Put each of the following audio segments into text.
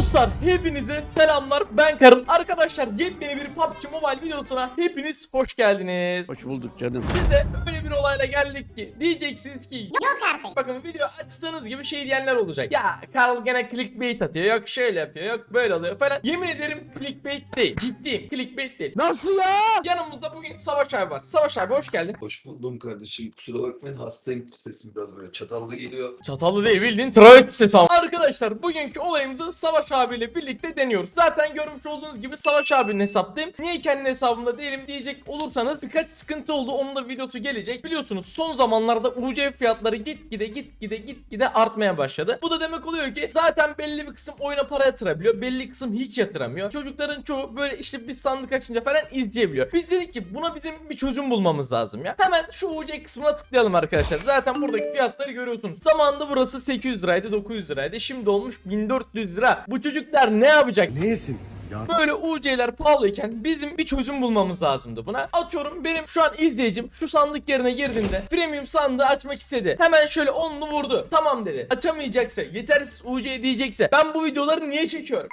Dostlar hepinize selamlar ben Karıl Arkadaşlar yepyeni bir PUBG Mobile videosuna hepiniz hoş geldiniz Hoş bulduk canım. Size öyle bir olayla geldik ki diyeceksiniz ki Yok artık. Bakın video açtığınız gibi şey diyenler olacak Ya Karl gene clickbait atıyor yok şöyle yapıyor yok böyle oluyor falan Yemin ederim clickbait değil ciddiyim clickbait değil Nasıl ya? Yanımızda bugün Savaş abi var Savaş abi hoş geldin Hoş buldum kardeşim. Kusura bakmayın hastayım. Sesim biraz böyle çatallı geliyor. Çatallı değil bildiğin travesti sesi ama. Arkadaşlar bugünkü olayımızı Savaş abiyle birlikte deniyoruz. Zaten görmüş olduğunuz gibi Savaş abinin hesaptayım. Niye kendi hesabımda değilim diyecek olursanız birkaç sıkıntı oldu. Onun da videosu gelecek. Biliyorsunuz son zamanlarda UC fiyatları gitgide gitgide gitgide artmaya başladı. Bu da demek oluyor ki zaten belli bir kısım oyuna para yatırabiliyor. Belli kısım hiç yatıramıyor. Çocukların çoğu böyle işte bir sandık açınca falan izleyebiliyor. Biz dedik ki buna bizim bir çözüm bulmamız lazım ya. Hemen şu UC kısmına tıklayalım arkadaşlar. Zaten buradaki fiyatları görüyorsunuz. Zamanında burası 800 liraydı 900 liraydı. Şimdi olmuş 1400 lira. Bu çocuklar ne yapacak? Neyesin? Ya Böyle UC'ler pahalıyken bizim bir çözüm bulmamız lazımdı buna. Atıyorum benim şu an izleyicim şu sandık yerine girdiğinde premium sandığı açmak istedi. Hemen şöyle onlu vurdu. Tamam dedi. Açamayacaksa, yetersiz UC diyecekse ben bu videoları niye çekiyorum?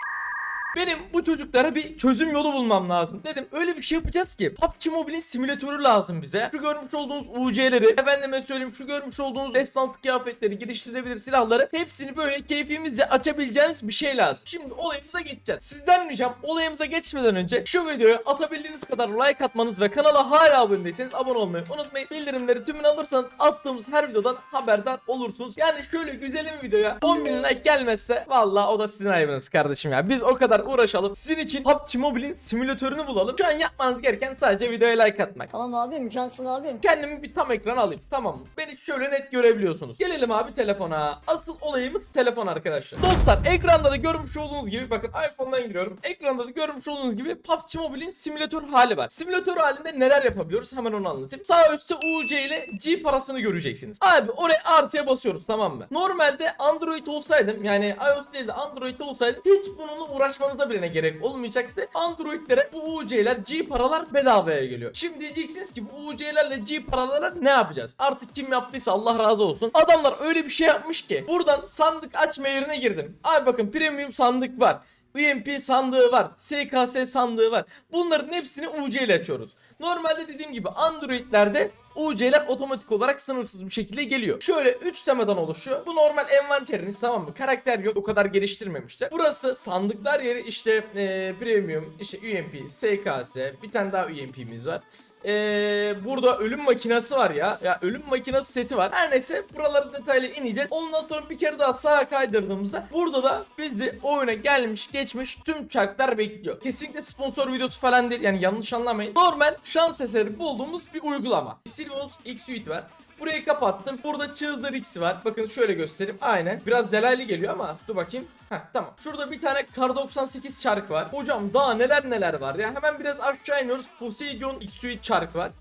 Benim bu çocuklara bir çözüm yolu bulmam lazım. Dedim öyle bir şey yapacağız ki PUBG Mobile'in simülatörü lazım bize. Şu görmüş olduğunuz UC'leri, efendime söyleyeyim şu görmüş olduğunuz destans kıyafetleri, geliştirilebilir silahları hepsini böyle keyfimizce açabileceğimiz bir şey lazım. Şimdi olayımıza geçeceğiz. Sizden ricam olayımıza geçmeden önce şu videoya atabildiğiniz kadar like atmanız ve kanala hala abone değilseniz abone olmayı unutmayın. Bildirimleri tümünü alırsanız attığımız her videodan haberdar olursunuz. Yani şöyle güzelim videoya 10 bin like gelmezse valla o da sizin ayıbınız kardeşim ya. Biz o kadar uğraşalım. Sizin için PUBG Mobile'in simülatörünü bulalım. Şu an yapmanız gereken sadece videoya like atmak. Tamam abim, cansın abim. Kendimi bir tam ekran alayım. Tamam mı? Beni şöyle net görebiliyorsunuz. Gelelim abi telefona. Asıl olayımız telefon arkadaşlar. Dostlar ekranda da görmüş olduğunuz gibi bakın iPhone'dan giriyorum. Ekranda da görmüş olduğunuz gibi PUBG Mobile'in simülatör hali var. Simülatör halinde neler yapabiliyoruz? Hemen onu anlatayım. Sağ üstte UC ile G parasını göreceksiniz. Abi oraya artıya basıyoruz tamam mı? Normalde Android olsaydım yani iOS değil de Android olsaydım hiç bununla uğraşmanıza bile gerek olmayacaktı. Android'lere bu UC'ler G paralar bedavaya geliyor. Şimdi diyeceksiniz ki bu UC'lerle G paralara ne yapacağız? Artık kim yaptıysa Allah razı olsun. Adamlar öyle bir şey yapmış ki buradan sandık açma yerine girdim. Abi bakın premium sandık var. UMP sandığı var. SKS sandığı var. Bunların hepsini UC ile açıyoruz. Normalde dediğim gibi Android'lerde UC'ler otomatik olarak sınırsız bir şekilde geliyor. Şöyle 3 temadan oluşuyor. Bu normal envanteriniz tamam mı? Karakter yok o kadar geliştirmemişler. Burası sandıklar yeri işte eee, premium, işte UMP, SKS, bir tane daha UMP'miz var. Eee, burada ölüm makinesi var ya. Ya ölüm makinesi seti var. Her neyse buraları detaylı ineceğiz. Ondan sonra bir kere daha sağa kaydırdığımızda burada da bizi oyuna gelmiş geçmiş tüm çarklar bekliyor. Kesinlikle sponsor videosu falan değil. Yani yanlış anlamayın. Normal şans eseri bulduğumuz bir uygulama. Silvos X Suite var. Burayı kapattım. Burada Çığızlar X var. Bakın şöyle göstereyim. Aynen. Biraz delaylı geliyor ama dur bakayım. Heh tamam. Şurada bir tane Kar 98 çark var. Hocam daha neler neler var ya. Hemen biraz aşağı iniyoruz. Poseidon X Suite çark var.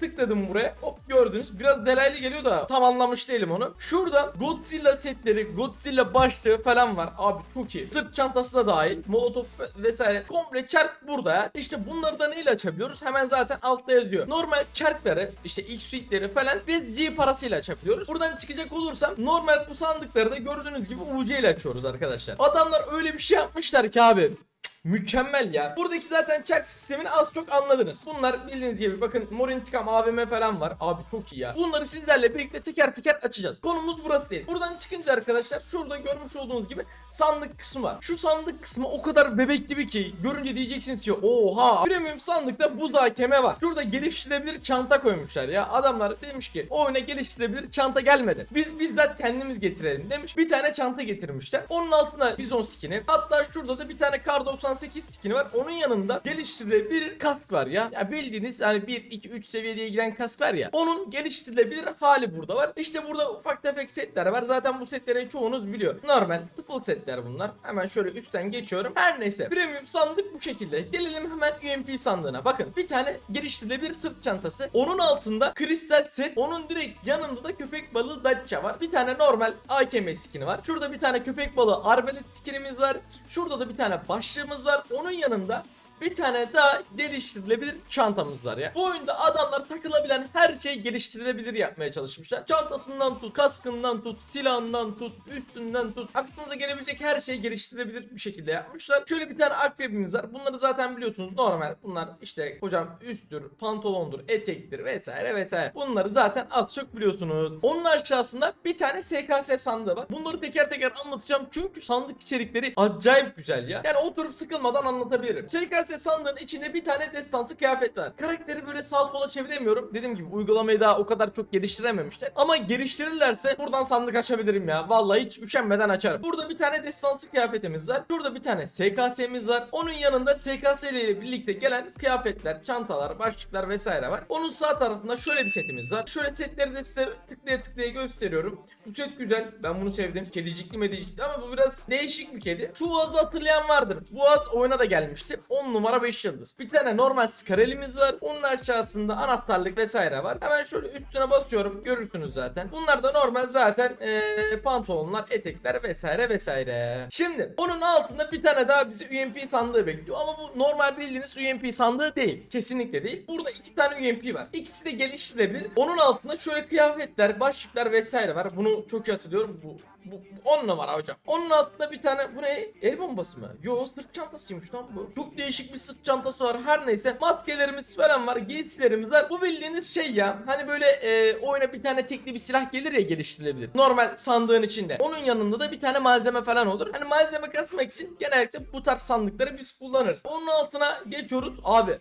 Tıkladım buraya. Hop gördünüz. Biraz delaylı geliyor da tam anlamış değilim onu. Şurada Godzilla setleri, Godzilla başlığı falan var. Abi çok iyi. Sırt çantası da dahil. Molotov vesaire. Komple çark burada ya. İşte bunları da neyle açabiliyoruz? Hemen zaten altta yazıyor. Normal çarkları, işte X suite'leri falan biz G parasıyla açabiliyoruz. Buradan çıkacak olursam normal bu sandıkları da gördüğünüz gibi UC ile açıyoruz arkadaşlar. Adamlar öyle bir şey yapmışlar ki abi. Mükemmel ya. Buradaki zaten çark sistemini az çok anladınız. Bunlar bildiğiniz gibi bakın Mor İntikam AVM falan var. Abi çok iyi ya. Bunları sizlerle birlikte teker teker açacağız. Konumuz burası değil. Buradan çıkınca arkadaşlar şurada görmüş olduğunuz gibi sandık kısmı var. Şu sandık kısmı o kadar bebek gibi ki görünce diyeceksiniz ki oha premium sandıkta buz hakeme var. Şurada geliştirilebilir çanta koymuşlar ya. Adamlar demiş ki oyuna geliştirebilir çanta gelmedi. Biz bizzat kendimiz getirelim demiş. Bir tane çanta getirmişler. Onun altına bizon skini. Hatta şurada da bir tane kar 98 skini var. Onun yanında geliştirilebilir kask var ya. Ya bildiğiniz hani 1 2 3 seviyeye giden kask var ya. Onun geliştirilebilir hali burada var. İşte burada ufak tefek setler var. Zaten bu setlerin çoğunuz biliyor. Normal tıfıl setler bunlar. Hemen şöyle üstten geçiyorum. Her neyse. Premium sandık bu şekilde. Gelelim hemen UMP sandığına. Bakın bir tane geliştirilebilir sırt çantası. Onun altında kristal set. Onun direkt yanında da köpek balığı Dacia var. Bir tane normal AKM skini var. Şurada bir tane köpek balığı arbalet skinimiz var. Şurada da bir tane başlığımız var. Onun yanında bir tane daha geliştirilebilir çantamız var ya. Bu oyunda adamlar takılabilen her şey geliştirilebilir yapmaya çalışmışlar. Çantasından tut, kaskından tut, silahından tut, üstünden tut. Aklınıza gelebilecek her şeyi geliştirilebilir bir şekilde yapmışlar. Şöyle bir tane akrebimiz var. Bunları zaten biliyorsunuz normal. Bunlar işte hocam üsttür, pantolondur, etektir vesaire vesaire. Bunları zaten az çok biliyorsunuz. Onun aşağısında bir tane SKS sandığı var. Bunları teker teker anlatacağım çünkü sandık içerikleri acayip güzel ya. Yani oturup sıkılmadan anlatabilirim. SKS sandığın içinde bir tane destansı kıyafet var. Karakteri böyle sağa sola çeviremiyorum. Dediğim gibi uygulamayı daha o kadar çok geliştirememişler. Ama geliştirirlerse buradan sandık açabilirim ya. Vallahi hiç üşenmeden açarım. Burada bir tane destansı kıyafetimiz var. Şurada bir tane SKS'miz var. Onun yanında SKS ile birlikte gelen kıyafetler, çantalar, başlıklar vesaire var. Onun sağ tarafında şöyle bir setimiz var. Şöyle setleri de size tıklaya tıklaya gösteriyorum. Bu set güzel. Ben bunu sevdim. Kedicikli medicikli ama bu biraz değişik bir kedi. Şu Boğaz'ı hatırlayan vardır. Boğaz oyuna da gelmişti. 10 numara 5 yıldız. Bir tane normal skarelimiz var. Onun aşağısında anahtarlık vesaire var. Hemen şöyle üstüne basıyorum. Görürsünüz zaten. Bunlar da normal zaten eee, pantolonlar, etekler vesaire vesaire. Şimdi onun altında bir tane daha bizi UMP sandığı bekliyor. Ama bu normal bildiğiniz UMP sandığı değil. Kesinlikle değil. Burada iki tane UMP var. İkisi de geliştirebilir. Onun altında şöyle kıyafetler, başlıklar vesaire var. Bunu çok iyi hatırlıyorum. Bu bu 10 numara hocam. Onun altında bir tane bu ne? El bombası mı? Yo sırt çantasıymış lan bu. Çok değişik bir sırt çantası var. Her neyse maskelerimiz falan var. Giysilerimiz var. Bu bildiğiniz şey ya. Hani böyle e, oyuna bir tane tekli bir silah gelir ya geliştirilebilir. Normal sandığın içinde. Onun yanında da bir tane malzeme falan olur. Hani malzeme kasmak için genellikle bu tarz sandıkları biz kullanırız. Onun altına geçiyoruz. Abi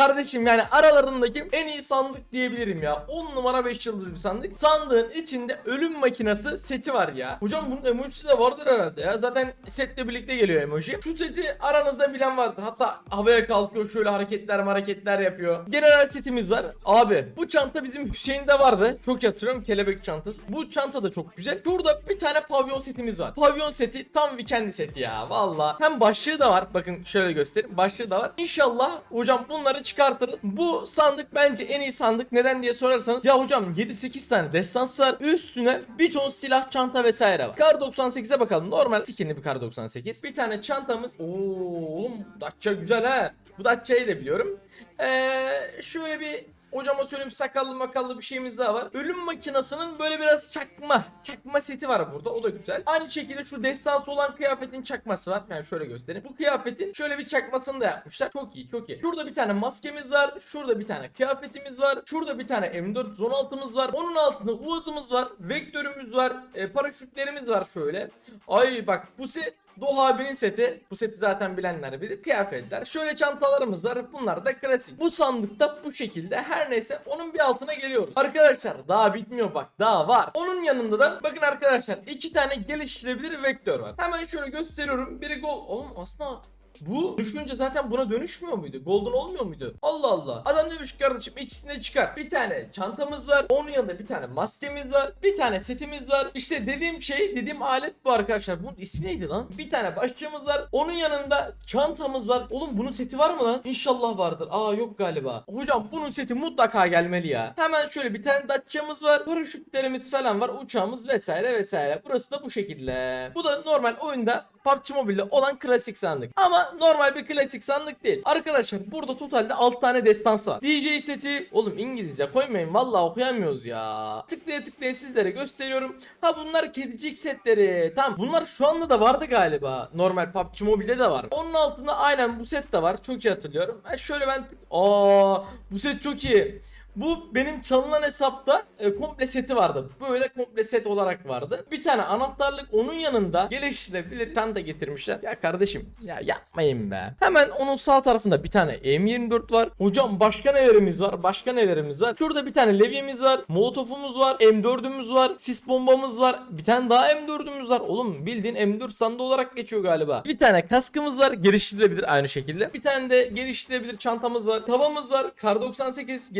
Kardeşim yani aralarındaki en iyi sandık diyebilirim ya. 10 numara 5 yıldız bir sandık. Sandığın içinde ölüm makinesi seti var ya. Hocam bunun emojisi de vardır herhalde ya. Zaten setle birlikte geliyor emoji. Şu seti aranızda bilen vardır. Hatta havaya kalkıyor şöyle hareketler hareketler yapıyor. General setimiz var. Abi bu çanta bizim Hüseyin'de vardı. Çok hatırlıyorum kelebek çantası. Bu çanta da çok güzel. Şurada bir tane pavyon setimiz var. Pavyon seti tam weekend seti ya. Valla. Hem başlığı da var. Bakın şöyle göstereyim. Başlığı da var. İnşallah hocam bunları çıkartırız. Bu sandık bence en iyi sandık. Neden diye sorarsanız. Ya hocam 7-8 tane destans var. Üstüne bir ton silah, çanta vesaire var. Kar 98'e bakalım. Normal skinli bir kar 98. Bir tane çantamız. Oo oğlum Dacia güzel ha. Bu Dacia'yı da biliyorum. Ee, şöyle bir Hocama söyleyeyim sakallı makallı bir şeyimiz daha var. Ölüm makinasının böyle biraz çakma. Çakma seti var burada. O da güzel. Aynı şekilde şu destansı olan kıyafetin çakması var. Yani şöyle göstereyim. Bu kıyafetin şöyle bir çakmasını da yapmışlar. Çok iyi çok iyi. Şurada bir tane maskemiz var. Şurada bir tane kıyafetimiz var. Şurada bir tane M416'mız var. Onun altında uvazımız var. Vektörümüz var. E, paraşütlerimiz var şöyle. Ay bak bu set Doğa abinin seti. Bu seti zaten bilenler bilir. Kıyafetler. Şöyle çantalarımız var. Bunlar da klasik. Bu sandıkta bu şekilde. Her neyse onun bir altına geliyoruz. Arkadaşlar daha bitmiyor bak. Daha var. Onun yanında da bakın arkadaşlar iki tane geliştirebilir vektör var. Hemen şöyle gösteriyorum. Biri gol. Oğlum aslında bu düşünce zaten buna dönüşmüyor muydu? Golden olmuyor muydu? Allah Allah. Adam demiş kardeşim ikisini çıkar. Bir tane çantamız var. Onun yanında bir tane maskemiz var. Bir tane setimiz var. İşte dediğim şey, dediğim alet bu arkadaşlar. Bunun ismi neydi lan? Bir tane başlığımız var. Onun yanında çantamız var. Oğlum bunun seti var mı lan? İnşallah vardır. Aa yok galiba. Hocam bunun seti mutlaka gelmeli ya. Hemen şöyle bir tane Dacia'mız var. Paraşütlerimiz falan var. Uçağımız vesaire vesaire. Burası da bu şekilde. Bu da normal oyunda PUBG Mobile'de olan klasik sandık. Ama normal bir klasik sandık değil. Arkadaşlar burada totalde 6 tane destansı var. DJ seti oğlum İngilizce koymayın vallahi okuyamıyoruz ya. Tıklaya tıklaya sizlere gösteriyorum. Ha bunlar kedicik setleri. Tamam bunlar şu anda da vardı galiba. Normal PUBG Mobile'de de var. Onun altında aynen bu set de var. Çok iyi hatırlıyorum. Ha şöyle ben tık- Aa bu set çok iyi. Bu benim çalınan hesapta e, komple seti vardı. Böyle komple set olarak vardı. Bir tane anahtarlık onun yanında geliştirebilir çanta getirmişler. Ya kardeşim ya yapmayın be. Hemen onun sağ tarafında bir tane M24 var. Hocam başka nelerimiz var? Başka nelerimiz var? Şurada bir tane levyemiz var. Molotofumuz var. M4'ümüz var. Sis bombamız var. Bir tane daha M4'ümüz var. Oğlum bildiğin M4 sandığı olarak geçiyor galiba. Bir tane kaskımız var. Geliştirilebilir aynı şekilde. Bir tane de geliştirilebilir çantamız var. Tavamız var. Kar 98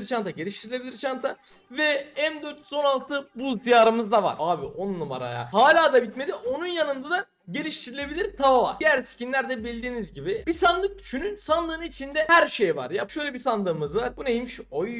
geliştirilebilir çanta. Geliştirilebilir çanta. Ve M416 buz diyarımız da var. Abi 10 numara ya. Hala da bitmedi. Onun yanında da geliştirilebilir tava var. Diğer skinlerde bildiğiniz gibi bir sandık düşünün. Sandığın içinde her şey var ya. Şöyle bir sandığımız var. Bu neymiş? Oy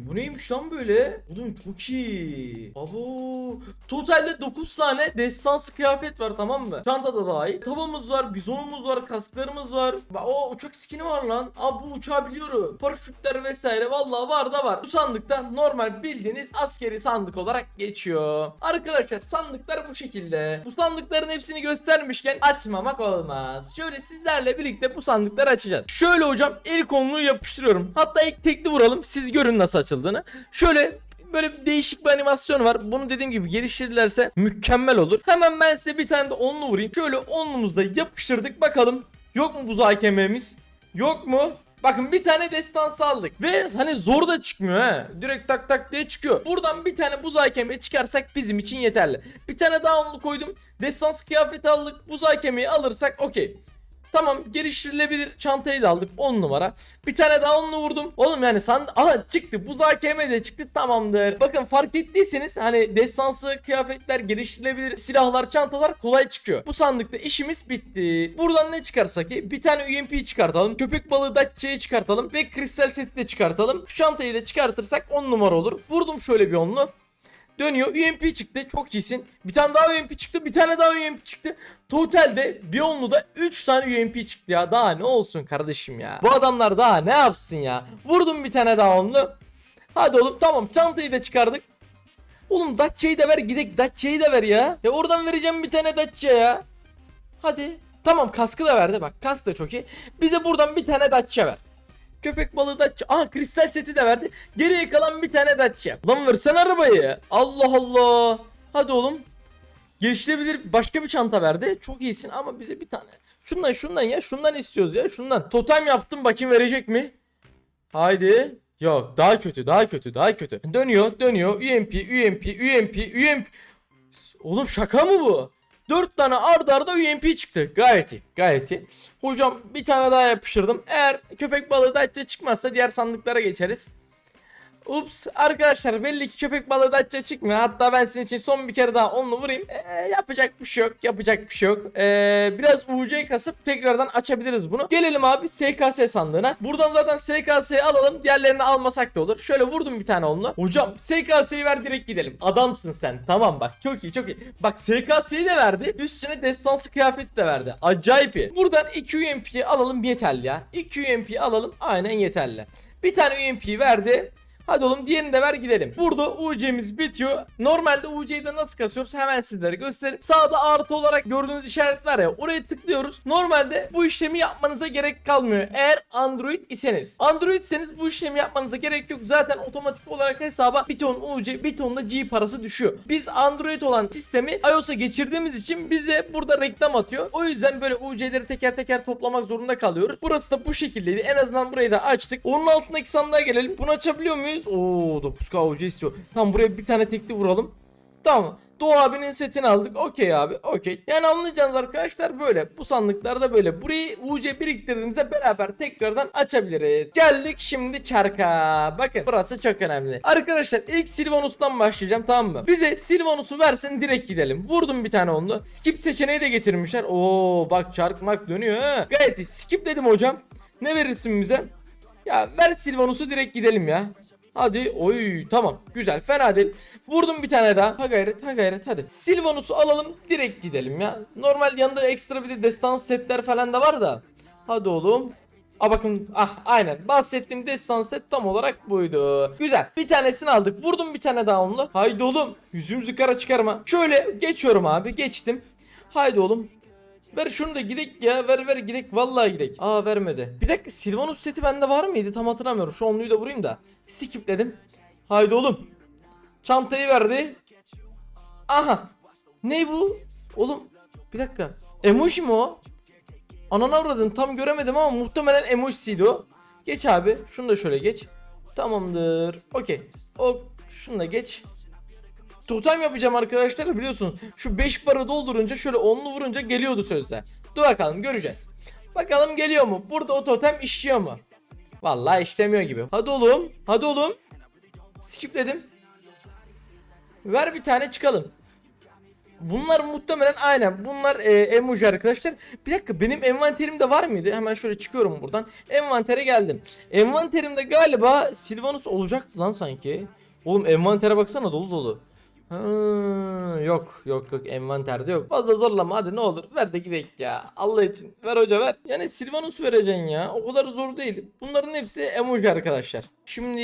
bu neymiş lan böyle? Oğlum çok iyi. Abo. Totalde 9 tane destansı kıyafet var tamam mı? Çantada dahil. Tavamız var, bizonumuz var, kasklarımız var. O uçak skini var lan. Aa bu uçağı biliyorum. Paraşütler vesaire vallahi var da var. Bu sandıkta normal bildiğiniz askeri sandık olarak geçiyor. Arkadaşlar sandıklar bu şekilde. Bu sandıkların hepsini göstermişken açmamak olmaz. Şöyle sizlerle birlikte bu sandıkları açacağız. Şöyle hocam ilk onluğu yapıştırıyorum. Hatta ilk tekli vuralım. Siz görün nasıl açıldığını. Şöyle böyle bir değişik bir animasyon var. Bunu dediğim gibi geliştirirlerse mükemmel olur. Hemen ben size bir tane de onlu vurayım. Şöyle onlumuzda yapıştırdık. Bakalım yok mu buz hakemimiz? Yok mu? Bakın bir tane destansı aldık ve hani zor da çıkmıyor ha. Direkt tak tak diye çıkıyor. Buradan bir tane buz hakemi çıkarsak bizim için yeterli. Bir tane daha onlu koydum. Destansı kıyafeti aldık. Buz hakemi alırsak okey. Tamam geliştirilebilir çantayı da aldık 10 numara. Bir tane daha onlu vurdum. Oğlum yani sand aha çıktı buz AKM de çıktı tamamdır. Bakın fark ettiyseniz hani destansı kıyafetler geliştirilebilir silahlar çantalar kolay çıkıyor. Bu sandıkta işimiz bitti. Buradan ne çıkarsak ki bir tane UMP çıkartalım. Köpek balığı Dacia'yı çıkartalım ve kristal seti de çıkartalım. Şu çantayı da çıkartırsak 10 numara olur. Vurdum şöyle bir onlu. Dönüyor. UMP çıktı. Çok iyisin. Bir tane daha UMP çıktı. Bir tane daha UMP çıktı. Totalde bir onluda 3 tane UMP çıktı ya. Daha ne olsun kardeşim ya. Bu adamlar daha ne yapsın ya. Vurdum bir tane daha onlu. Hadi oğlum tamam çantayı da çıkardık. Oğlum Dacia'yı da ver gidek Dacia'yı da ver ya. Ya oradan vereceğim bir tane Dacia ya. Hadi. Tamam kaskı da verdi bak kask da çok iyi. Bize buradan bir tane Dacia ver. Köpek balığı Dacia. Aha kristal seti de verdi. Geriye kalan bir tane Dacia. Lan versene arabayı. Allah Allah. Hadi oğlum. Geliştirebilir başka bir çanta verdi. Çok iyisin ama bize bir tane. Şundan şundan ya. Şundan istiyoruz ya. Şundan. Totem yaptım bakayım verecek mi? Haydi. Yok daha kötü daha kötü daha kötü. Dönüyor dönüyor. UMP UMP UMP UMP. Oğlum şaka mı bu? 4 tane arda arda UMP çıktı. Gayet iyi. Gayet iyi. Hocam bir tane daha yapıştırdım. Eğer köpek balığı Dacia çıkmazsa diğer sandıklara geçeriz. Ups arkadaşlar belli ki köpek balığı Dacia çıkmıyor. Hatta ben sizin için son bir kere daha onunla vurayım. Ee, yapacak bir şey yok. Yapacak bir şey yok. Ee, biraz UC kasıp tekrardan açabiliriz bunu. Gelelim abi SKS sandığına. Buradan zaten SKS'yi alalım. Diğerlerini almasak da olur. Şöyle vurdum bir tane onunla. Hocam SKS'yi ver direkt gidelim. Adamsın sen. Tamam bak. Çok iyi çok iyi. Bak SKS'yi de verdi. Üstüne destansı kıyafeti de verdi. Acayip iyi. Buradan 2 UMP'yi alalım yeterli ya. 2 UMP'yi alalım aynen yeterli. Bir tane UMP'yi verdi. Hadi oğlum diğerini de ver gidelim. Burada UC'miz bitiyor. Normalde UC'yi de nasıl kasıyoruz hemen sizlere göstereyim. Sağda artı olarak gördüğünüz işaret var ya oraya tıklıyoruz. Normalde bu işlemi yapmanıza gerek kalmıyor. Eğer Android iseniz. Android iseniz bu işlemi yapmanıza gerek yok. Zaten otomatik olarak hesaba bir ton UC bir ton da G parası düşüyor. Biz Android olan sistemi iOS'a geçirdiğimiz için bize burada reklam atıyor. O yüzden böyle UC'leri teker teker toplamak zorunda kalıyoruz. Burası da bu şekildeydi. En azından burayı da açtık. Onun altındaki sandığa gelelim. Bunu açabiliyor muyuz? Oo 9K UC istiyor. Tamam buraya bir tane tekli vuralım. Tamam. Doğu abinin setini aldık. Okey abi. Okey. Yani anlayacağınız arkadaşlar böyle. Bu sandıklarda böyle. Burayı UC biriktirdiğimizde beraber tekrardan açabiliriz. Geldik şimdi çarka. Bakın burası çok önemli. Arkadaşlar ilk Silvanus'tan başlayacağım tamam mı? Bize Silvanus'u versin direkt gidelim. Vurdum bir tane onu. Skip seçeneği de getirmişler. Oo bak çark mark dönüyor ha. Gayet iyi. Skip dedim hocam. Ne verirsin bize? Ya ver Silvanus'u direkt gidelim ya. Hadi oy tamam güzel fena değil. Vurdum bir tane daha. Ha gayret ha gayret hadi. Silvanus'u alalım direkt gidelim ya. Normal yanında ekstra bir de destans setler falan da var da. Hadi oğlum. Aa bakın ah aynen bahsettiğim destans set tam olarak buydu. Güzel bir tanesini aldık vurdum bir tane daha onunla. Haydi oğlum yüzümüzü kara çıkarma. Şöyle geçiyorum abi geçtim. Haydi oğlum Ver şunu da gidek ya ver ver gidek vallahi gidek. Aa vermedi. Bir dakika Silvanus seti bende var mıydı tam hatırlamıyorum. Şu onluyu da vurayım da. Skipledim. Haydi oğlum. Çantayı verdi. Aha. Ne bu? Oğlum bir dakika. Emoji mi o? Ananı avradın tam göremedim ama muhtemelen emojisiydi o. Geç abi. Şunu da şöyle geç. Tamamdır. Okey. O şunu da geç. Totem yapacağım arkadaşlar biliyorsunuz. Şu 5 barı doldurunca şöyle onlu vurunca geliyordu sözde. Dur bakalım göreceğiz. Bakalım geliyor mu? Burada o totem işliyor mu? Vallahi işlemiyor gibi. Hadi oğlum. Hadi oğlum. Skipledim. Ver bir tane çıkalım. Bunlar muhtemelen aynen bunlar e, emoji arkadaşlar. Bir dakika benim envanterimde var mıydı? Hemen şöyle çıkıyorum buradan. Envantere geldim. Envanterimde galiba Silvanus olacaktı lan sanki. Oğlum envantere baksana dolu dolu. Ha, yok yok yok envanterde yok. Fazla zorlama hadi ne olur ver de gidelim ya. Allah için ver hoca ver. Yani Silvanus vereceksin ya. O kadar zor değil. Bunların hepsi emoji arkadaşlar. Şimdi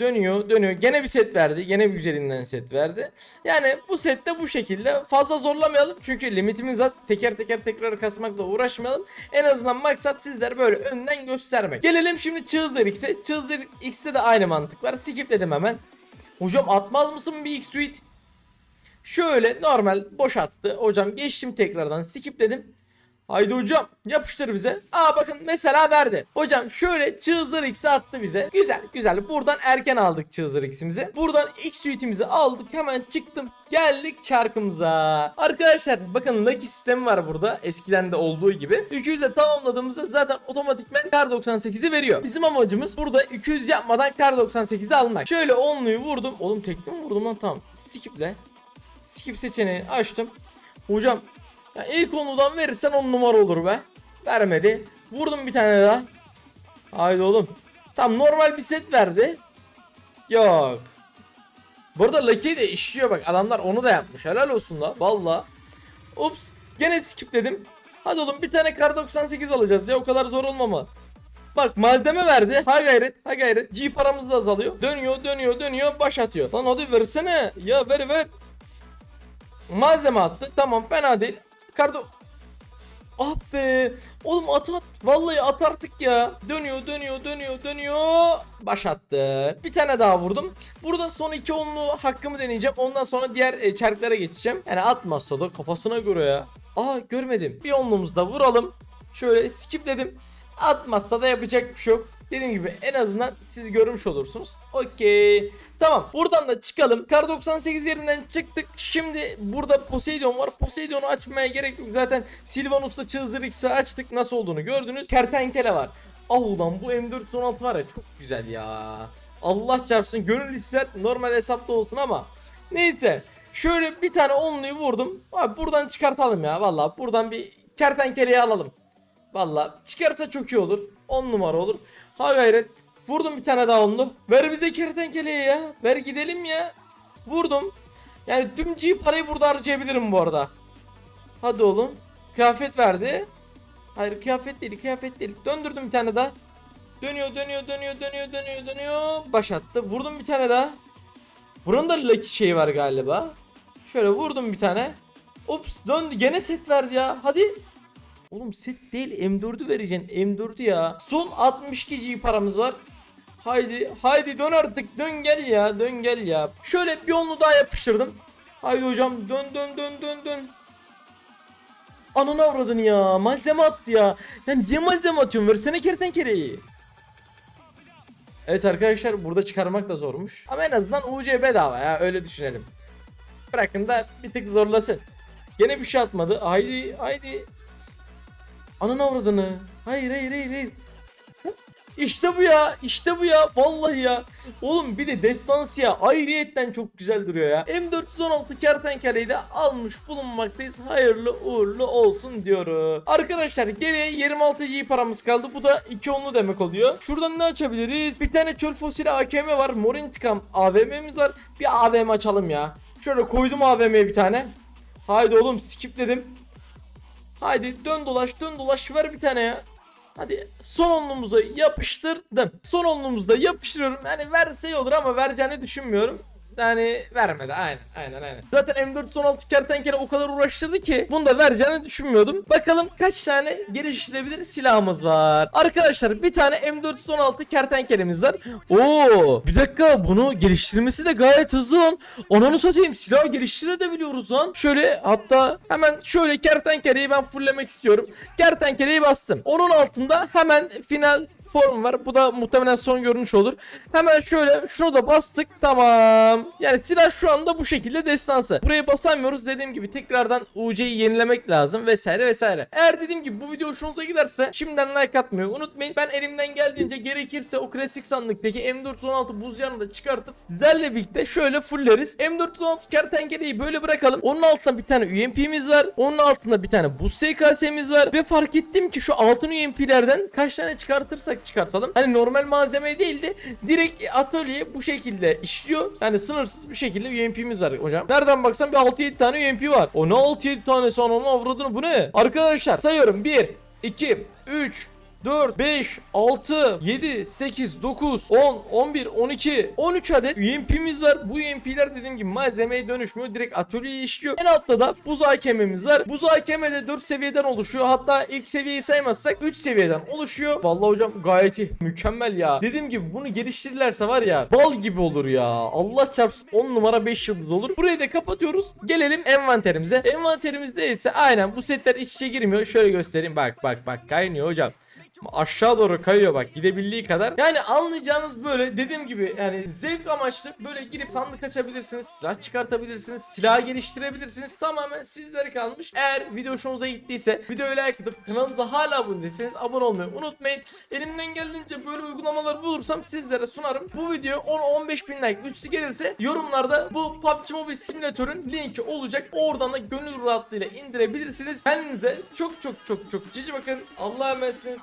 dönüyor dönüyor. Gene bir set verdi. Gene bir güzelinden set verdi. Yani bu sette bu şekilde. Fazla zorlamayalım. Çünkü limitimiz az. Teker teker tekrar kasmakla uğraşmayalım. En azından maksat sizler böyle önden göstermek. Gelelim şimdi Çığızlar X'e. Çığızlar X'te de aynı mantık var. Skipledim hemen. Hocam atmaz mısın bir X-Suite? Şöyle normal boş attı. Hocam geçtim tekrardan skipledim. Haydi hocam yapıştır bize. Aa bakın mesela verdi. Hocam şöyle Çığızır X'i attı bize. Güzel güzel. Buradan erken aldık Çığızır X'imizi. Buradan X suite'imizi aldık. Hemen çıktım. Geldik çarkımıza. Arkadaşlar bakın Lucky sistemi var burada. Eskiden de olduğu gibi. 200'e tamamladığımızda zaten otomatikmen kar 98'i veriyor. Bizim amacımız burada 200 yapmadan kar 98'i almak. Şöyle onluyu vurdum. Oğlum tekli mi vurdum lan tamam. Skiple. Skip seçeneği açtım. Hocam ya ilk onludan verirsen on numara olur be. Vermedi. Vurdum bir tane daha. Haydi oğlum. Tam normal bir set verdi. Yok. Burada Lucky de işliyor bak. Adamlar onu da yapmış. Helal olsun la. Valla. Ups. Gene skipledim. Hadi oğlum bir tane kar 98 alacağız ya. O kadar zor olmama. Bak malzeme verdi. Ha gayret, ha gayret. G paramız da azalıyor. Dönüyor, dönüyor, dönüyor. Baş atıyor. Lan hadi versene. Ya ver ver. Malzeme attı. Tamam fena değil. Kardo... Ah be. Oğlum at at. Vallahi at artık ya. Dönüyor dönüyor dönüyor dönüyor. Baş attı. Bir tane daha vurdum. Burada son iki onlu hakkımı deneyeceğim. Ondan sonra diğer e, çarklara geçeceğim. Yani atmazsa da kafasına göre ya. Aa görmedim. Bir onluğumuzu da vuralım. Şöyle skipledim. Atmazsa da yapacak bir şey yok. Dediğim gibi en azından siz görmüş olursunuz. Okey. Tamam buradan da çıkalım. Kar 98 yerinden çıktık. Şimdi burada Poseidon var. Poseidon'u açmaya gerek yok. Zaten Silvanus'ta Çığızır X'i açtık. Nasıl olduğunu gördünüz. Kertenkele var. Ah ulan bu M416 var ya çok güzel ya. Allah çarpsın gönül ister normal hesapta olsun ama. Neyse. Şöyle bir tane onluyu vurdum. Abi buradan çıkartalım ya. Vallahi buradan bir kertenkeleyi alalım. Valla çıkarsa çok iyi olur. 10 numara olur. Ha gayret. Vurdum bir tane daha onlu. Ver bize kertenkeleyi ya. Ver gidelim ya. Vurdum. Yani tüm G parayı burada harcayabilirim bu arada. Hadi oğlum. Kıyafet verdi. Hayır kıyafet değil kıyafet değil. Döndürdüm bir tane daha. Dönüyor dönüyor dönüyor dönüyor dönüyor dönüyor. Baş attı. Vurdum bir tane daha. Buranın da lucky şey var galiba. Şöyle vurdum bir tane. Ups döndü. Gene set verdi ya. Hadi. Oğlum set değil M4'ü vereceksin M4'ü ya. Son 62 G paramız var. Haydi haydi dön artık dön gel ya dön gel ya. Şöyle bir onlu daha yapıştırdım. Haydi hocam dön dön dön dön dön. Ananı avradın ya malzeme attı ya. Yani niye malzeme atıyorsun versene kertenkeleyi. Evet arkadaşlar burada çıkarmak da zormuş. Ama en azından UC bedava ya öyle düşünelim. Bırakın da bir tık zorlasın. Gene bir şey atmadı. Haydi haydi. Ananı avradını. Hayır hayır hayır hayır. İşte bu ya. işte bu ya. Vallahi ya. Oğlum bir de destansiya ayrıyetten çok güzel duruyor ya. M416 kertenkeleyi de almış bulunmaktayız. Hayırlı uğurlu olsun diyorum. Arkadaşlar geriye 26 G paramız kaldı. Bu da 2 onlu demek oluyor. Şuradan ne açabiliriz? Bir tane çöl fosili AKM var. Mor intikam AVM'miz var. Bir AVM açalım ya. Şöyle koydum AVM'ye bir tane. Haydi oğlum skipledim. Haydi dön dolaş dön dolaş ver bir tane ya. Hadi son onluğumuza yapıştırdım. Son onluğumuzda yapıştırıyorum. Yani verse iyi olur ama vereceğini düşünmüyorum. Yani vermedi aynen aynen aynen. Zaten M416 kertenkele o kadar uğraştırdı ki bunu da vereceğini düşünmüyordum. Bakalım kaç tane geliştirebilir silahımız var. Arkadaşlar bir tane M416 kertenkelemiz var. Oo bir dakika bunu geliştirmesi de gayet hızlı lan. Ananı satayım silah geliştirebiliyoruz lan. Şöyle hatta hemen şöyle kertenkeleyi ben fulllemek istiyorum. Kertenkeleyi bastım. Onun altında hemen final form var. Bu da muhtemelen son görünüş olur. Hemen şöyle şunu da bastık. Tamam. Yani silah şu anda bu şekilde destansı. Buraya basamıyoruz. Dediğim gibi tekrardan UC'yi yenilemek lazım vesaire vesaire. Eğer dediğim gibi bu video hoşunuza giderse şimdiden like atmayı unutmayın. Ben elimden geldiğince gerekirse o klasik sandıktaki M416 buz yanını da çıkartıp sizlerle birlikte şöyle fulleriz. M416 kertenkeleyi böyle bırakalım. Onun altında bir tane UMP'miz var. Onun altında bir tane buz SKS'miz var. Ve fark ettim ki şu altın UMP'lerden kaç tane çıkartırsak çıkartalım. Hani normal malzeme değil de direkt atölye bu şekilde işliyor. Yani sınırsız bir şekilde UMP'miz var hocam. Nereden baksan bir 6-7 tane UMP var. O ne 6-7 tane sana onu avradını bu ne? Arkadaşlar sayıyorum 1, 2, 3, 4, 5, 6, 7, 8, 9, 10, 11, 12, 13 adet UMP'miz var. Bu UMP'ler dediğim gibi malzemeye dönüşmüyor. Direkt atölyeye işliyor. En altta da buz hakemimiz var. Buz hakeme de 4 seviyeden oluşuyor. Hatta ilk seviyeyi saymazsak 3 seviyeden oluşuyor. Vallahi hocam gayet iyi. Mükemmel ya. Dediğim gibi bunu geliştirirlerse var ya bal gibi olur ya. Allah çarpsın 10 numara 5 yıldız olur. Burayı da kapatıyoruz. Gelelim envanterimize. Envanterimizde ise aynen bu setler iç içe girmiyor. Şöyle göstereyim. Bak bak bak kaynıyor hocam aşağı doğru kayıyor bak gidebildiği kadar. Yani anlayacağınız böyle dediğim gibi yani zevk amaçlı böyle girip sandık açabilirsiniz, silah çıkartabilirsiniz, silah geliştirebilirsiniz. Tamamen sizlere kalmış. Eğer video hoşunuza gittiyse videoyu like atıp kanalımıza hala abone değilseniz abone olmayı unutmayın. Elimden geldiğince böyle uygulamalar bulursam sizlere sunarım. Bu video 10-15 bin like üstü gelirse yorumlarda bu PUBG Mobile Simülatör'ün linki olacak. Oradan da gönül rahatlığıyla indirebilirsiniz. Kendinize çok çok çok çok cici bakın. Allah'a emanetsiniz.